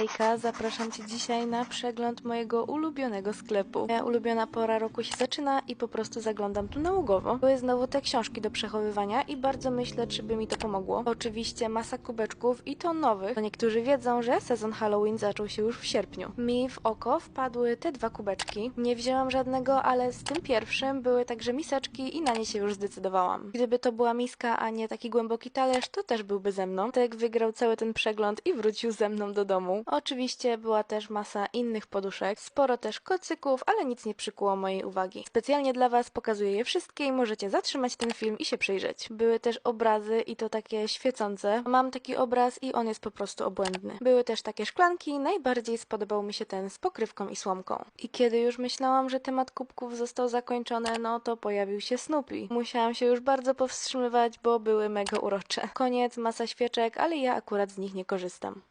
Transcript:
Hejka, zapraszam Cię dzisiaj na przegląd mojego ulubionego sklepu. Moja ulubiona pora roku się zaczyna i po prostu zaglądam tu nałogowo. Były znowu te książki do przechowywania i bardzo myślę, czy by mi to pomogło. Oczywiście masa kubeczków i to nowych. To niektórzy wiedzą, że sezon Halloween zaczął się już w sierpniu. Mi w oko wpadły te dwa kubeczki. Nie wzięłam żadnego, ale z tym pierwszym były także miseczki i na nie się już zdecydowałam. Gdyby to była miska, a nie taki głęboki talerz, to też byłby ze mną. Tak wygrał cały ten przegląd i wrócił ze mną do domu. Oczywiście była też masa innych poduszek, sporo też kocyków, ale nic nie przykuło mojej uwagi. Specjalnie dla Was pokazuję je wszystkie i możecie zatrzymać ten film i się przyjrzeć. Były też obrazy i to takie świecące. Mam taki obraz i on jest po prostu obłędny. Były też takie szklanki, najbardziej spodobał mi się ten z pokrywką i słomką. I kiedy już myślałam, że temat kubków został zakończony, no to pojawił się Snoopy. Musiałam się już bardzo powstrzymywać, bo były mega urocze. Koniec, masa świeczek, ale ja akurat z nich nie korzystam.